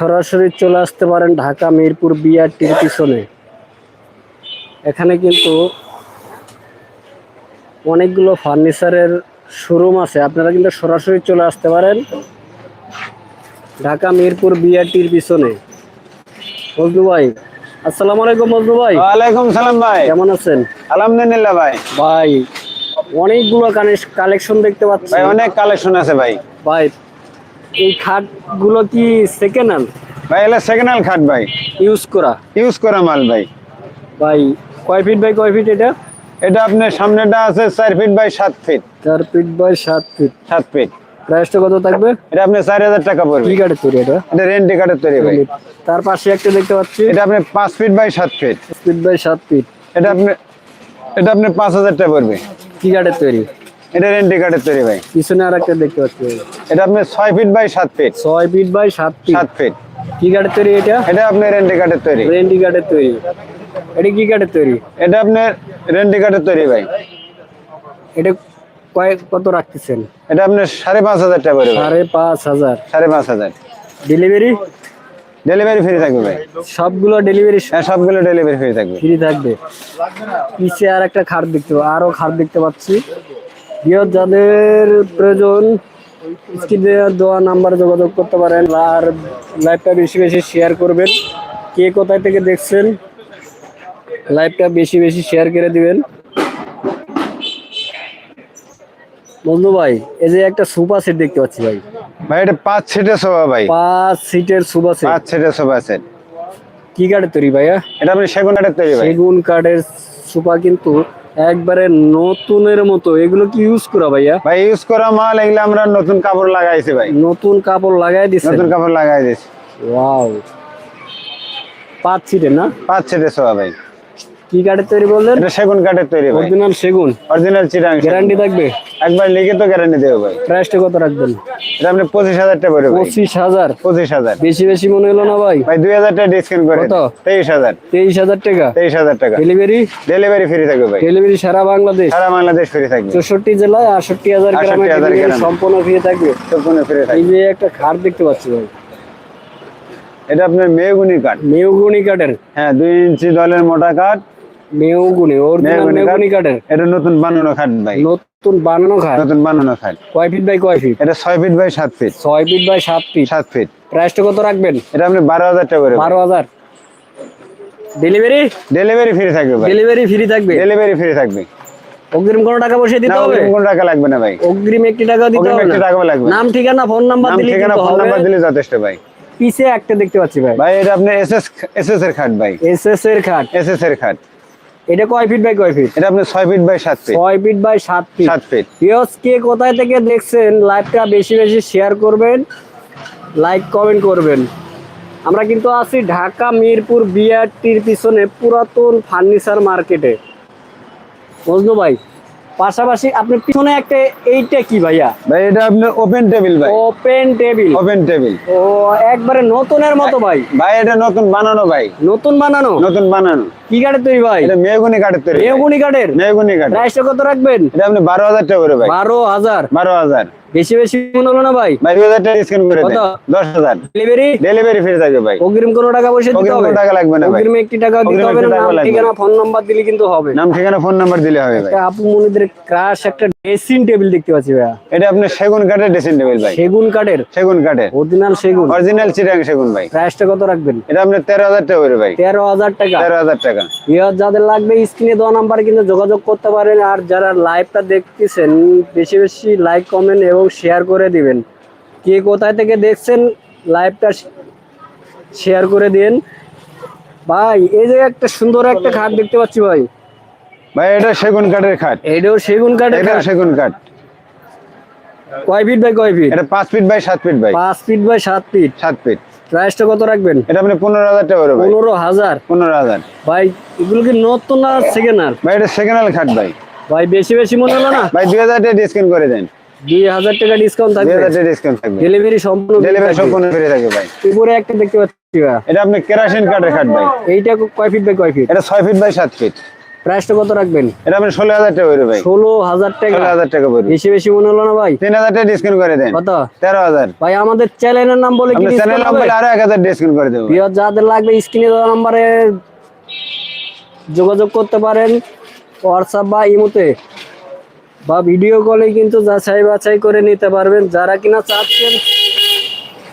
সরাসরি চলে আসতে পারেন ঢাকা মিরপুর বিআরটির পিছনে। এখানে কিন্তু অনেকগুলো ফার্নিচারের শোরুম আছে। আপনারা কিন্তু সরাসরি চলে আসতে পারেন ঢাকা মিরপুর বিআরটির পিছনে। মজদু ভাই আসসালামু আলাইকুম মজদু ভাই। ওয়ালাইকুম সালাম ভাই। কেমন আছেন? আলহামদুলিল্লাহ ভাই। ভাই অনেকগুলো কালেকশন দেখতে পাচ্ছি। ভাই অনেক কালেকশন আছে ভাই। ভাই এই খাটগুলো কি সেকেন্ড হ্যান্ড ভাই এলা সেকেন্ড হ্যান্ড খাট ভাই। ইউজ করা? ইউজ করা মাল ভাই। ভাই কয় ফিট বাই কয় ফিট এটা? এটা আপনার সামনেটা আছে চার ফিট বাই সাত ফিট চার ফিট বাই সাত ফিট সাত ফিট প্রাইসটা কত থাকবে? এটা আপনি চার হাজার টাকা পড়বে। কি কাঠের তৈরি এটা? এটা রেন্টি কার্ডের তৈরি ভাই। তার পাশে একটা দেখতে পাচ্ছি। এটা আপনি পাঁচ ফিট বাই সাত ফিট ফিট বাই সাত ফিট এটা আপনি এটা আপনি পাঁচ হাজার টাকা পড়বে। কি কাঠের তৈরি। এটা রেন্টি কার্ডের তৈরি ভাই। পিছনে আর একটা দেখতে পাচ্ছি। এটা আপনি ছয় ফিট বাই সাত ফিট ছয় ফিট বাই সাত ফিট সাত ফিট কি কাঠের তৈরি এটা? এটা আপনি রেন্টি কার্ডের তৈরি। রেন্ডি কাঠের তৈরি। এটা কি কাঠের তৈরি? এটা আপনার রেন্টি কার্ডের তৈরি ভাই। এটা কয় কত রাখতেছেন? এটা আপনার সাড়ে পাঁচ হাজার টাকা ভাই। সাড়ে পাঁচ হাজার। সাড়ে পাঁচ হাজার। ডেলিভারি ডেলিভারি ফ্রি থাকবে ভাই। সবগুলো ডেলিভারি হ্যাঁ সবগুলো ডেলিভারি ফ্রি থাকবে। ফ্রি থাকবে। পিছে আর একটা খাট দেখতে আরও খাট দেখতে পাচ্ছি। যাদের প্রয়োজন। স্ক্রিনে দেওয়া নাম্বার যোগাযোগ করতে পারেন আর লাইভটা বেশি বেশি শেয়ার করবেন। কে কোথায় থেকে দেখছেন লাইভটা বেশি বেশি শেয়ার করে দিবেন। বন্ধু ভাই এই যে একটা সোফা সেট দেখতে পাচ্ছি ভাই। ভাই এটা পাঁচ সিটের সোফা ভাই। পাঁচ সিটের সোফা সেট। পাঁচ সিটের সোফা সেট। কি কাঠের তৈরি ভাইয়া? এটা আপনি সেগুন কাঠের তৈরি ভাই। সেগুন কাঠের সোফা কিন্তু একবারে নতুনের মতো। এগুলো কি ইউজ করা ভাইয়া? ভাই ইউজ করা মাল এগুলো আমরা নতুন কাপড় লাগাইছি ভাই। নতুন কাপড় লাগাই দিছি নতুন কাপড় লাগাই দিছি। ওয়াও পাঁচ ছিটে না? পাঁচ ছিটে সোফা ভাই। কি কাঠের তৈরি বললেন? এটা সেগুন কাঠের তৈরি অরিজিনাল সেগুন। অরিজিনাল চিরাং গ্যারান্টি থাকবে? একবার লিখিত গ্যারান্টি দেবো ভাই। প্রাইসটা কত রাখবেন? এটা আপনি পঁচিশ হাজার টাকা পড়বে পঁচিশ হাজার? পঁচিশ হাজার। বেশি বেশি মনে হলো না ভাই? ভাই দুই হাজার টাকা ডিসকাউন্ট করে কত? তেইশ হাজার। তেইশ হাজার টাকা? তেইশ হাজার টাকা। ডেলিভারি ডেলিভারি ফ্রি থাকবে ভাই। ডেলিভারি সারা বাংলাদেশ? সারা বাংলাদেশ ফ্রি থাকবে। চৌষট্টি জেলায় আটষট্টি হাজার গ্রামে 68,000 delivery গ্রামে। সম্পূর্ণ ফ্রি থাকবে। সম্পূর্ণ ফ্রি এই যে একটা খাট দেখতে পাচ্ছি ভাই। এটা আপনার মেহগুনি কাঠ। মেউগুনি কাঠের। হ্যাঁ দুই ইঞ্চি দলের মোটা কাঠ। মেউগুনি অরিজিনাল মেহগনি কাঠের এটা নতুন বানানো খাট ভাই। নতুন বানানো খাট? নতুন বানানো খাট। কয় ফিট বাই কয় ফিট এটা ছয় ফিট বাই সাত ফিট ছয় ফিট বাই সাত ফিট সাত ফিট প্রাইসটা কত রাখবেন? এটা আপনি বারো হাজার টাকা করে বারো হাজার। ডেলিভারি ডেলিভারি ফ্রি থাকবে ভাই। ডেলিভারি ফ্রি থাকবে? ডেলিভারি ফ্রি থাকবে। অগ্রিম কোনো টাকা না দিতে হবে? কোনো টাকা লাগবে না ভাই। অগ্রিম একটি টাকা দিতে হবে একটি না? টাকাও লাগবে। নাম ঠিকানা ফোন নাম্বার নাম দিলে ঠিকানা ফোন নাম্বার দিলে যথেষ্ট ভাই। পিছে একটা দেখতে পাচ্ছি ভাই। ভাই এটা আপনি এসএস এসএস এর খাট ভাই। এসএস এর খাট। এসএস এর খাট। এটা কয় ফিট বাই কয় ফিট এটা আপনি ছয় ফিট বাই সাত ফিট ছয় ফিট বাই সাত ফিট সাত ফিট ভিউয়ার্স কে কোথায় থেকে দেখছেন লাইভটা বেশি বেশি শেয়ার করবেন লাইক কমেন্ট করবেন। আমরা কিন্তু আছি ঢাকা মিরপুর বিআরটির পিছনে পুরাতন ফার্নিচার মার্কেটে বুঝলো ভাই পাশাপাশি আপনি পিছনে একটা এইটা কি ভাইয়া? ভাই এটা আপনার ওপেন টেবিল ভাই। ওপেন টেবিল ওপেন টেবিল ও একবারে নতুনের মতো ভাই। ভাই এটা নতুন বানানো ভাই। নতুন বানানো? নতুন বানানো। কি কাঠের তৈরি ভাই? এটা মেহগুনি কাঠের তৈরি মেগুনি কাঠের? মেহগুনি কাঠ প্রাইস কত রাখবেন? এটা আপনি বারো হাজার টাকা করে ভাই। বারো হাজার। বারো হাজার। বেশি বেশি মনে হলো না ভাই? ভাই টাকা ডিসকাউন্ট করে দেন কত? দশ হাজার। ডেলিভারি ডেলিভারি ফ্রি থাকবে ভাই। অগ্রিম কোনো টাকা পয়সা দিতে হবে? টাকা লাগবে না ভাই। অগ্রিম একটি টাকা দিতে হবে না নাম ঠিকানা ফোন নাম্বার দিলে কিন্তু হবে। নাম ঠিকানা ফোন নাম্বার দিলে হবে ভাই। আপু মনিদের ক্রাশ একটা ড্রেসিং টেবিল দেখতে পাচ্ছি ভাইয়া। এটা আপনার সেগুন কাঠের ড্রেসিং টেবিল ভাই। সেগুন কাঠের? সেগুন কাঠের। অরিজিনাল সেগুন। অরিজিনাল চিরাং সেগুন ভাই। প্রাইসটা কত রাখবেন? এটা আপনার তেরো হাজার টাকা করে ভাই। তেরো হাজার টাকা। তেরো হাজার টাকা। ইয়ার যাদের লাগবে স্ক্রিনে দেওয়া নাম্বারে কিন্তু যোগাযোগ করতে পারেন। আর যারা লাইভটা দেখতেছেন বেশি বেশি লাইক কমেন্ট এবং শেয়ার করে দিবেন। কে কোথায় থেকে দেখছেন লাইভটা শেয়ার করে দিন। ভাই এই যে একটা সুন্দর একটা খাট দেখতে পাচ্ছি ভাই। ভাই এটা সেগুন কাঠের খাট। এটাও সেগুন কাঠের এটা খাট। সেগুন কাঠ। কয় ফিট বাই কয় ফিট এটা পাঁচ ফিট বাই সাত ফিট ভাই। পাঁচ ফিট বাই সাত ফিট সাত ফিট প্রাইসটা কত রাখবেন? এটা আপনি পনেরো হাজার টাকা করে হাজার। পনেরো হাজার। ভাই এগুলো কি নতুন না সেকেন্ড আর ভাই এটা সেকেন্ড হ্যান্ড খাট ভাই। ভাই বেশি বেশি মনে হলো না? ভাই দুই হাজার টাকা ডিসকাউন্ট করে দেন। দুই হাজার টাকা ডিসকাউন্ট থাকবে। হাজার টাকা ডিসকাউন্ট থাকবে। ডেলিভারি সম্পূর্ণ ডেলিভারি সম্পূর্ণ ফ্রি থাকবে ভাই। উপরে একটা দেখতে পাচ্ছি। এটা আপনি কেরাসিন কাঠের খাট ভাই। এইটা কয় ফিট বাই কয় ফিট এটা ছয় ফিট বাই সাত ফিট প্রাইসটা কত রাখবেন? এটা আপনি ষোলো হাজার টাকা পড়বে ভাই। ষোলো হাজার টাকা। ষোলো হাজার টাকা পড়বে বেশি বেশি মনে হলো না ভাই? তিন হাজার টাকা ডিসকাউন্ট করে দেন। কত? তেরো হাজার। ভাই আমাদের চ্যানেলের নাম বলে কি চ্যানেল নাম্বার হবে? আরও এক হাজার ডিসকাউন্ট করে দেবো প্রিয় যাদের লাগবে স্ক্রিনে দেওয়া নাম্বারে যোগাযোগ করতে পারেন। হোয়াটসঅ্যাপ বা ইমোতে। বা ভিডিও কলে কিন্তু যাচাই বাছাই করে নিতে পারবেন। যারা কিনা চাচ্ছেন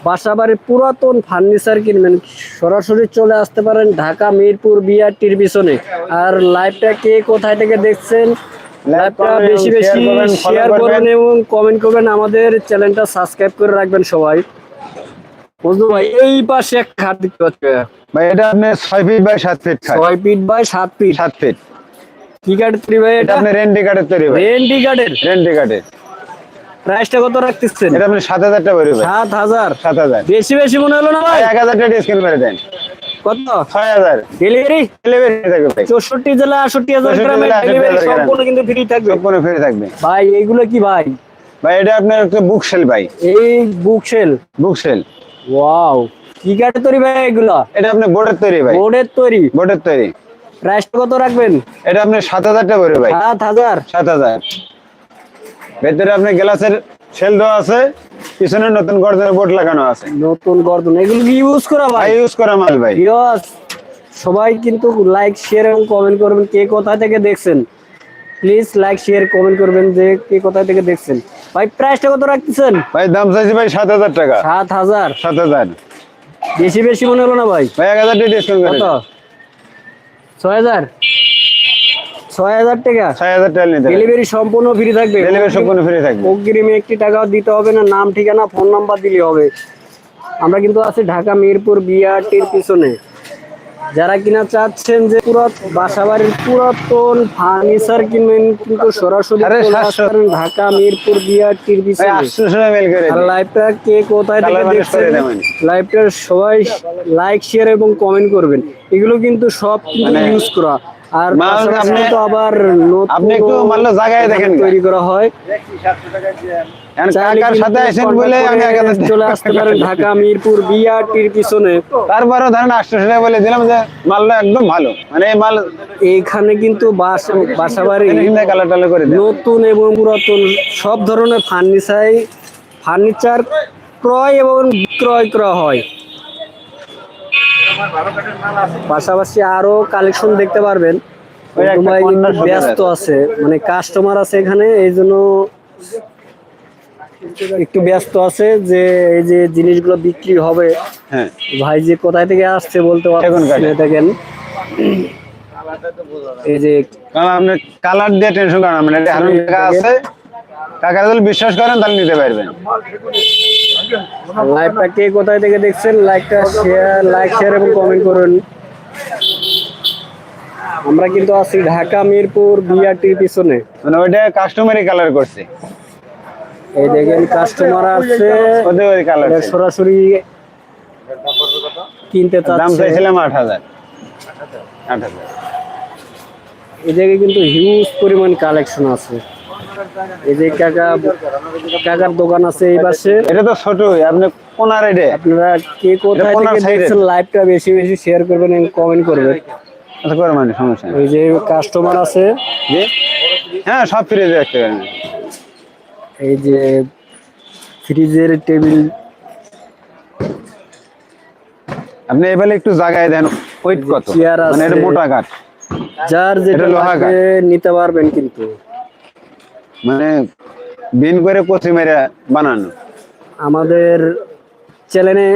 বাসা বাড়ির পুরাতন ফার্নিচার কিনবেন সরাসরি চলে আসতে পারেন ঢাকা মিরপুর বিআরটির পিছনে। আর লাইভটা কে কোথায় থেকে দেখছেন? লাইভটা বেশি বেশি শেয়ার করবেন। করবেন। এবং কমেন্ট করবেন। আমাদের চ্যানেলটা সাবস্ক্রাইব করে রাখবেন সবাই। বুঝলো ভাই এই পাশে এক খাট দেখতে পাচ্ছি। ভাই এটা আপনি ছয় ফিট বাই সাত ফিট ছয় ফিট বাই সাত ফিট সাত ফিট কি কাঠের তৈরি ভাই এটা আপনি রেন্টি কাঠের তৈরি ভাই। রেন্টি কাঠের রেন্টি কাঠের প্রাইসটা কত রাখতেছেন? এটা আপনি সাত হাজার টাকা হাজার? সাত হাজার। বেশি বেশি মনে হলো না ভাই? এক হাজার টাকা ডিসকাউন্ট করে দেন। কত? ছয় হাজার। ডেলিভারি ডেলিভারি থাকবে ভাই। চৌষট্টি জেলা আষট্টি হাজার 64 গ্রামে। ডেলিভারি সম্পূর্ণ কিন্তু ফ্রি থাকবে। সম্পূর্ণ ফ্রি থাকবে। ভাই এইগুলো কি ভাই? ভাই এটা আপনার একটা বুক সেল ভাই। এই book shelf book shelf wow কি কাঠের তৈরি ভাই এগুলো? এটা আপনি বোর্ডের তৈরি ভাই। বোর্ডের তৈরি? বোর্ডের তৈরি। প্রাইসটা কত রাখবেন? এটা আপনি সাত হাজার টাকা পড়বে ভাই। সাত হাজার? সাত হাজার। ভেতরে আপনি গ্লাসের সেল দেওয়া আছে পিছনে নতুন গর্জনের বোর্ড লাগানো আছে। নতুন গর্দন এগুলো কি ইউজ করা ভাই? ইউজ করা মাল ভাই। ভিউয়ার্স সবাই কিন্তু লাইক শেয়ার এবং কমেন্ট করবেন কে কোথা থেকে দেখছেন। প্লিজ লাইক শেয়ার কমেন্ট করবেন যে কে কোথা থেকে দেখছেন। ভাই প্রাইসটা কত রাখতেছেন? ভাই দাম চাইছি ভাই সাত হাজার টাকা। সাত হাজার। সাত হাজার। বেশি বেশি মনে হলো না ভাই? ভাই এক হাজার টাকা ডিসকাউন্ট কত? ছয় হাজার? ছয় হাজার টাকা? ছয় হাজার টাকা নিতে ডেলিভারি সম্পূর্ণ ফ্রি থাকবে। ডেলিভারি সম্পূর্ণ ফ্রি থাকবে। অগ্রিমে একটি টাকাও দিতে হবে না নাম ঠিকানা ফোন নাম্বার দিলে হবে। আমরা কিন্তু আছি ঢাকা মিরপুর বিআরটির পিছনে। যারা কিনা চাচ্ছেন যে পুরো বাসাবাড়ির পুরাতন ফার্নিচার কিনবেন কিন্তু সরাসরি ঢাকা মিরপুর দিয়া দিন। লাইভটা কে কোথায় থেকে দেখছেন? লাইভটা সবাই লাইক শেয়ার এবং কমেন্ট করবেন। এগুলো কিন্তু সব কিন্তু মানে ইউজ করা। আর আপনি- তো আবার আপনি একটু মানলো জায়গায় দেখেন তৈরি করা হয়। এখন কাকার সাথে আসেন বলে আমি চলে আসতে পারেন ঢাকা মিরপুর বিআরটির পিছনে। তারপরেও ধরেন আটশো টাকা বলে দিলাম যে মালটা একদম ভালো। মানে এই মাল এইখানে কিন্তু বাসা বাসাবাড়ি কালার টালার করে নতুন এবং পুরাতন সব ধরনের ফার্নিচার ফার্নিচার ক্রয় এবং বিক্রয় করা হয়। পাশাপাশি আরও কালেকশন দেখতে পারবেন। ব্যস্ত আছে। মানে কাস্টমার আছে এখানে এই জন্য একটু ব্যস্ত আছে যে এই যে জিনিসগুলো বিক্রি হবে। হ্যাঁ। ভাই যে কোথায় থেকে আসছে বলতে সেগুন দেখেন। এই যে আপনি কালার দিয়ে টেনশন করেন মানে আছে কাকা যদি বিশ্বাস করেন তাহলে নিতে পারবেন। লাইভটা কে কোথায় থেকে দেখছেন? লাইকটা শেয়ার লাইক শেয়ার এবং কমেন্ট করুন। আমরা কিন্তু আছি ঢাকা মিরপুর বিআরটির পিছনে। মানে ওইটা কাস্টমারই কালার করছে। এই দেখেন কাস্টমার আছে। ওদের ওই কালার সরাসরি কিনতে দাম চাচ্ছে। চাইছিলাম আট হাজার। আট হাজার। এই জায়গায় কিন্তু হিউজ পরিমাণ কালেকশন আছে। এই যে কাকা কাকার দোকান আছে এই পাশে। এটা তো ছোটই আপনি কোনার রেডে আপনারা কে কোথায় থেকে দেখছেন লাইভটা বেশি বেশি শেয়ার করবেন এবং কমেন্ট করবেন। আচ্ছা করে মানে সমস্যা নেই। যে কাস্টমার আছে। জি? হ্যাঁ সব ফ্রিজে রাখতে পারেন এই যে ফ্রিজের টেবিল আপনি এবারে একটু জায়গায় দেন ওয়েট কত? মানে এটা মোটা কাঠ। যার যেটা লোহা নিতে পারবেন কিন্তু। মানে বিন করে কচি মেরে বানানো। আমাদের চ্যানেলে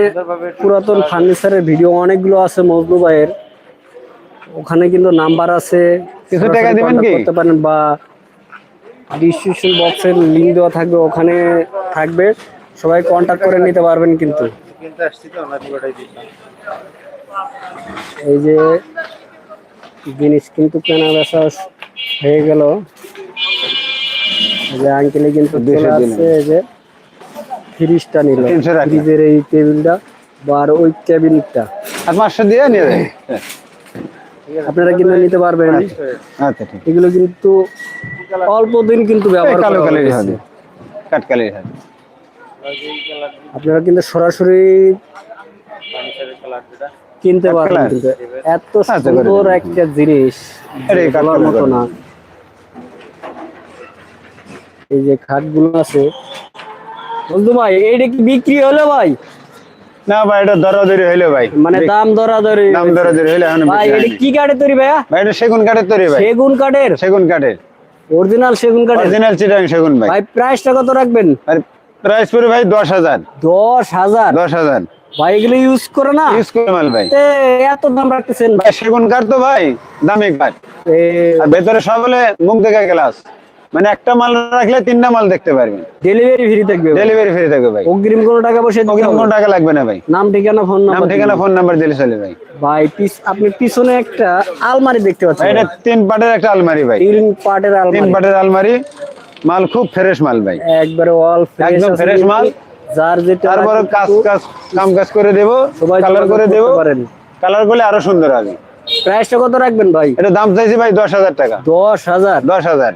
পুরাতন ফার্নিচারের ভিডিও অনেকগুলো আছে মজনু ভাইয়ের। ওখানে কিন্তু নাম্বার আছে। কিছু টাকা দিবেন কি? করতে পারেন বা ডিসক্রিপশন বক্সের লিংক দেওয়া থাকবে ওখানে থাকবে। সবাই কন্ট্যাক্ট করে নিতে পারবেন কিন্তু। এই যে জিনিস কিন্তু কেনা বেচা হয়ে গেল। যে আঙ্কেলে কিন্তু চলে আসছে যে ফ্রিজটা নিল। ফ্রিজের এই টেবিলটা বা আর ওই ক্যাবিনেটটা। আর পাঁচশো দিয়ে নিয়ে আপনারা কিন্তু নিতে পারবেন। আচ্ছা এগুলো কিন্তু অল্প দিন কিন্তু ব্যবহার। হবে। হবে। আপনারা কিন্তু সরাসরি কিনতে পারবেন কিন্তু। এত আচ্ছা, সুন্দর একটা জিনিস। মতো না। এই যে খাটগুলো আছে। বন্ধু ভাই এইটা কি বিক্রি হলো ভাই? না ভাই এটা দরাদরি হইল ভাই। মানে দাম দরাদরি দাম দরাদরি হইলে এখন ভাই এটা কি কাঠের তৈরি ভাইয়া? ভাই এটা সেগুন কাঠের তৈরি ভাই। সেগুন কাঠের? সেগুন কাঠের। অরিজিনাল সেগুন কাঠের? অরিজিনাল চিটাং সেগুন ভাই। ভাই প্রাইসটা কত রাখবেন? আর প্রাইস পড়ে ভাই দশ হাজার। দশ হাজার? দশ হাজার। ভাই এগুলো ইউজ করে না? ইউজ করে মাল ভাই। এত দাম রাখতেছেন ভাই সেগুন কাঠ তো ভাই দামি কাঠ। আর ভেতরে সব হলে মুখ দেখা গ্লাস মানে একটা মাল রাখলে তিনটা মাল দেখতে পারবেন ডেলিভারি ফ্রি থাকবে ডেলিভারি ফ্রি থাকবে ভাই। অগ্রিম কোনো টাকা বসে হবে কোনো টাকা লাগবে না ভাই। নাম ঠিকানা ফোন নাম নাম্বার ঠিকানা ফোন নাম্বার দিলে চলে ভাই। ভাই পিস আপনি পিছনে একটা আলমারি দেখতে পাচ্ছেন এটা তিন পাটের একটা আলমারি ভাই। তিন পার্টের তিন আলমারি পাটের আলমারি। মাল খুব ফ্রেশ মাল ভাই। একবারে অল একদম fresh মাল। যার যেটা তারপরে কাজ কাজ কাম কাজ করে দেবো। সবাই কালার করে দেবো। কালার করলে আরও সুন্দর হবে। প্রাইসটা কত রাখবেন ভাই? এটা দাম চাইছি ভাই দশ হাজার টাকা। দশ হাজার। দশ হাজার।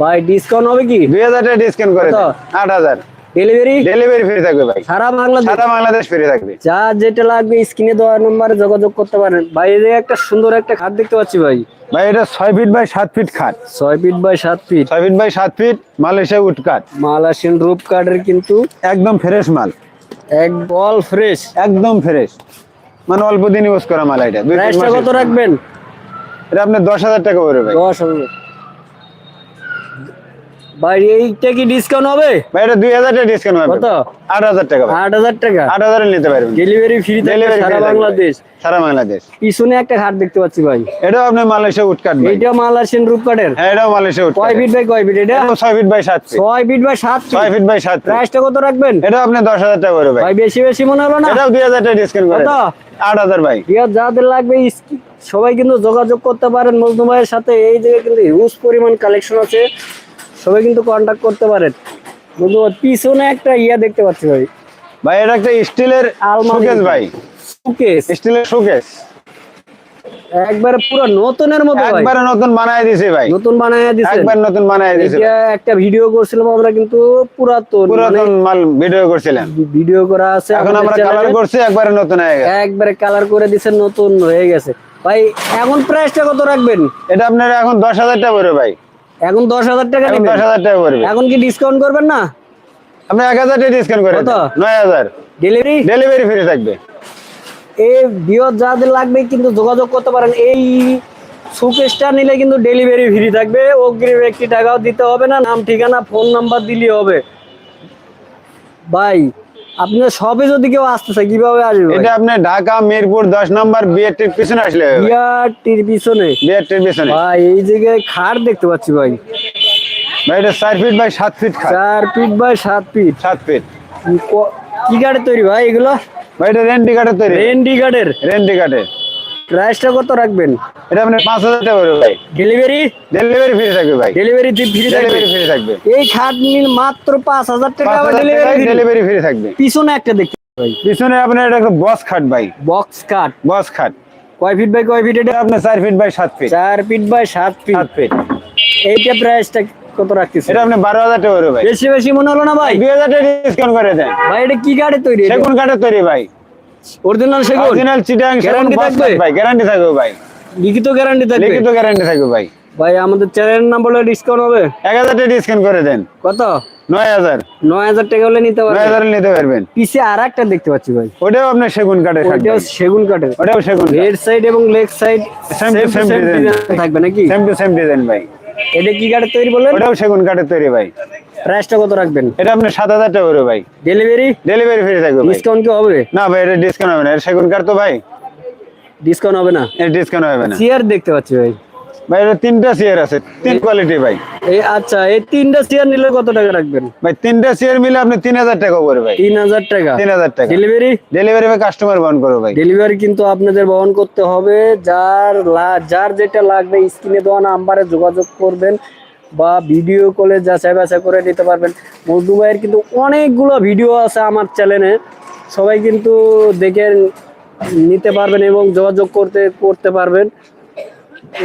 ভাই ডিসকাউন্ট হবে কি? দুই হাজার টাকা ডিসকাউন্ট করে কত? দেন। আট হাজার। ডেলিভারি ডেলিভারি ফ্রি থাকবে ভাই। সারা বাংলাদেশ? সারা বাংলাদেশ ফ্রি থাকবে। যা যেটা লাগবে স্ক্রিনে দেওয়া নম্বরে যোগাযোগ করতে পারেন। বাইরে একটা সুন্দর একটা খাট দেখতে পাচ্ছি ভাই। ভাই এটা ছয় ফিট বাই সাত ফিট খাট। ছয় ফিট বাই সাত ফিট ছয় ফিট বাই সাত ফিট মালয়েশিয়া উড কাট মালাসিন রূপ কার্ডের কিন্তু একদম ফ্রেশ মাল। এক বল ফ্রেশ একদম ফ্রেশ মানে অল্প দিন ইউজ করা মাল এটা। কত রাখবেন? এটা দশ হাজার টাকা পড়বে ভাই। দশ হাজার। ভাই এইটা কি ডিসকাউন্ট হবে? ভাই এটা দুই হাজার টাকা ডিসকাউন্ট হবে। কত? আট হাজার টাকা ভাই। আট হাজার টাকা? আট হাজারে নিতে পারবেন। ডেলিভারি ফ্রি ডেলিভারি সারা বাংলাদেশ। সারা বাংলাদেশ। পিছনে একটা খাট দেখতে পাচ্ছি ভাই। এটাও আপনার মালয়েশিয়া উড কাঠ ভাই। এইটা মালাসিন রূপ কার্ডের হ্যাঁ এটাও মালয়েশিয়া উড কয় ফিট বাই কয় ফিট এটা? এটাও ফিট বাই সাত ফিট ছয় ফিট বাই সাত ছয় ফিট ফিট বাই সাত প্রাইসটা কত রাখবেন? এটাও আপনি দশ হাজার টাকা পড়বে ভাই। ভাই বেশি বেশি মনে হলো না? টাকা ডিসকাউন্ট করে। কত? ভাই। যাদের লাগবে সবাই কিন্তু যোগাযোগ করতে পারেন মজনু ভাইয়ের সাথে। এই জায়গায় কিন্তু হিউজ পরিমাণ কালেকশন আছে। সবাই কিন্তু কন্ট্যাক্ট করতে পারেন। ভাই, পিছনে একটা ইয়া দেখতে পাচ্ছি ভাই। ভাই এটা একটা স্টিলের। শোকেস ভাই। শোকেস। স্টিলের শোকেস। একবারে পুরো নতুনের মতো একবারে নতুন বানায় দিছে ভাই। নতুন বানায় দিছে। একবার নতুন বানায় দিছে এটা একটা ভিডিও করছিলাম আমরা কিন্তু পুরাতন মানে পুরাতন মাল ভিডিও করছিলেন ভিডিও করা আছে এখন আমরা কালার করছি একবারে নতুন হয়ে গেছে। একবারে কালার করে নতুন হয়ে গেছে। ভাই এখন প্রাইসটা কত রাখবেন? এটা আপনার এখন দশ হাজার টাকা পড়বে ভাই। এখন দশ হাজার টাকা নেবেন? দশ হাজার টাকা পড়বে এখন কি ডিসকাউন্ট করবেন না? আপনি এক হাজার টাকা ডিসকাউন্ট করে কত? দেন। নয় হাজার। ডেলিভারি ডেলিভারি ফ্রি থাকবে। এই বিয়র যাদের লাগবে কিন্তু যোগাযোগ করতে পারেন। এই সুকেসটা নিলে কিন্তু ডেলিভারি ফ্রি থাকবে। অগ্রিম একটি টাকাও দিতে হবে না নাম ঠিকানা ফোন নাম্বার দিলেই হবে। ভাই আপনার সবে যদি কেউ আসতে চায় কীভাবে আসবে এটা আপনি ঢাকা মিরপুর দশ নম্বর বিআরটির পিছনে আসলে বিআরটির পিছনে? বিআরটির পিছনে। ভাই এই জায়গায় খাট দেখতে পাচ্ছি ভাই। ভাই এটা চার ফিট বাই সাত ফিট খাট। চার ফিট বাই সাত ফিট সাত ফিট কি গাড়ি তৈরি ভাই এগুলো? ভাই এটা রেন্ডি কাঠের তৈরি। রেন্ডি গার্ডের রেন্ডি কাঠের প্রাইসটা কত রাখবেন? এটা আপনি পাঁচ হাজার টাকা ভাই। ডেলিভারি ডেলিভারি ফ্রি থাকবে ভাই। ডেলিভারি ফ্রি ডেলিভারি ফ্রি থাকবে। এই খাট নিল মাত্র পাঁচ হাজার টাকা ডেলিভারি ডেলিভারি ফ্রি থাকবে। পিছনে একটা দেখতে ভাই। পিছনে আপনার এটা একটা বস খাট ভাই। বক্স কাট বস খাট। কয় ফিট বাই কয় ফিট এটা? আপনার চার ফিট বাই সাত ফিট চার ফিট বাই সাত ফিট সাত ফিট এইটা প্রাইসটা কত রাখতেছে এটা আপনি বারো হাজার টাকা পড়বে ভাই। বেশি বেশি মনে হলো না ভাই? দুই হাজার টাকা ডিসকাউন্ট করে দেন। ভাই এটা কি গাড়ি তৈরি সেগুন কাঠের তৈরি ভাই। অরিজিনাল সেগুন? অরিজিনাল চিটাং বস থাকবে? ভাই গ্যারান্টি থাকবে ভাই। লিখিত গ্যারান্টি থাকবে? লিখিত গ্যারান্টি থাকবে ভাই। ভাই আমাদের চ্যানেল নাম বলে ডিসকাউন্ট হবে। এক হাজার টাকা ডিসকাউন্ট করে দেন। কত? নয় হাজার। নয় হাজার টাকা হলে নিতে পারবেন। হাজার নিতে পারবেন। পিছে আর একটা দেখতে পাচ্ছি ভাই। ওটাও আপনার সেগুন কাঠের খাট ওইটাও সেগুন কাঠের। ওটাও সেগুন রেড সাইড এবং leg side to same design. থাকবে নাকি? সেম টু সেম ডিজাইন ভাই। এটা কি কাঠের তৈরি বললেন? ওটাও সেগুন কাঠের তৈরি ভাই। প্রাইসটা কত রাখবেন? এটা আপনার সাত হাজার টাকা পড়বে ভাই। ডেলিভারি ডেলিভারি ফ্রি থাকবে ডিসকাউন্ট কি হবে? না ভাই এটা ডিসকাউন্ট হবে না। এটা সেগুন কাঠ তো ভাই। ডিসকাউন্ট হবে না? এটা ডিসকাউন্ট হবে না। চেয়ার দেখতে পাচ্ছি ভাই। ভাই এটা তিনটা চেয়ার আছে। তিন কোয়ালিটি ভাই। এই আচ্ছা এই তিনটা চেয়ার নিলে কত টাকা রাখবেন? ভাই তিনটা চেয়ার মিলে আপনি তিন হাজার টাকা পড়বে ভাই। তিন হাজার টাকা? তিন হাজার টাকা। ডেলিভারি ডেলিভারি ভাই কাস্টমার বহন করবে ভাই। ডেলিভারি কিন্তু আপনাদের বহন করতে হবে। যার যার যেটা লাগবে স্ক্রিনে দেওয়া নাম্বারে যোগাযোগ করবেন। বা ভিডিও কলে যাচাই বাছাই করে নিতে পারবেন। মজদু ভাইয়ের কিন্তু অনেকগুলো ভিডিও আছে আমার চ্যানেলে সবাই কিন্তু দেখে নিতে পারবেন এবং যোগাযোগ করতে করতে পারবেন।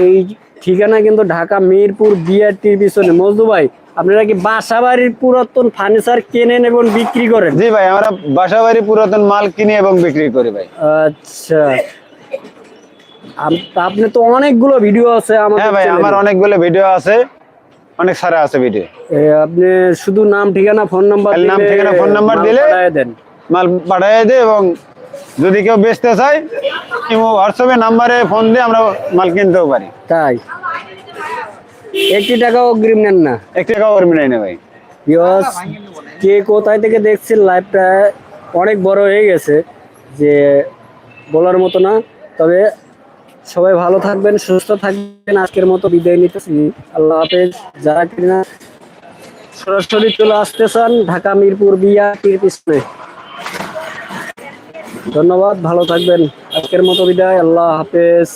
এই ঠিকানা কিন্তু ঢাকা মিরপুর বিআরটির পিছনে মজদু ভাই আপনারা কি বাসা বাড়ির পুরাতন ফার্নিচার কেনেন এবং বিক্রি করেন? জি ভাই আমরা বাসা বাড়ি পুরাতন মাল কিনে এবং বিক্রি করি ভাই। আচ্ছা। আপনি তো অনেকগুলো ভিডিও আছে আমাদের হ্যাঁ ভাই আমার অনেকগুলো ভিডিও আছে। অনেক সারা আছে ভিডিও আপনি শুধু নাম ঠিকানা ফোন নাম্বার নাম, ঠিকানা, ফোন নাম্বার দিলে- দেন। মাল পাঠিয়ে দেয় এবং যদি কেউ বেচতে চায় হোয়াটসঅ্যাপে নাম্বারে ফোন দিয়ে আমরা মাল কিনতেও পারি। তাই? একটি টাকাও অগ্রিম নেন না। এক টাকা করবি নাই না ভাই। বিকজ কে কোথায় থেকে দেখছেন লাইভটা অনেক বড় হয়ে গেছে যে বলার মতো না তবে সবাই ভালো থাকবেন, সুস্থ থাকবেন। আজকের মতো বিদায় নিতেছি। আল্লাহ হাফেজ। যারা কিনা সরাসরি চলে আসতে চান, ঢাকা, মিরপুর, বিয়া পিছনে। ধন্যবাদ, ভালো থাকবেন। আজকের মতো বিদায়। আল্লাহ হাফেজ।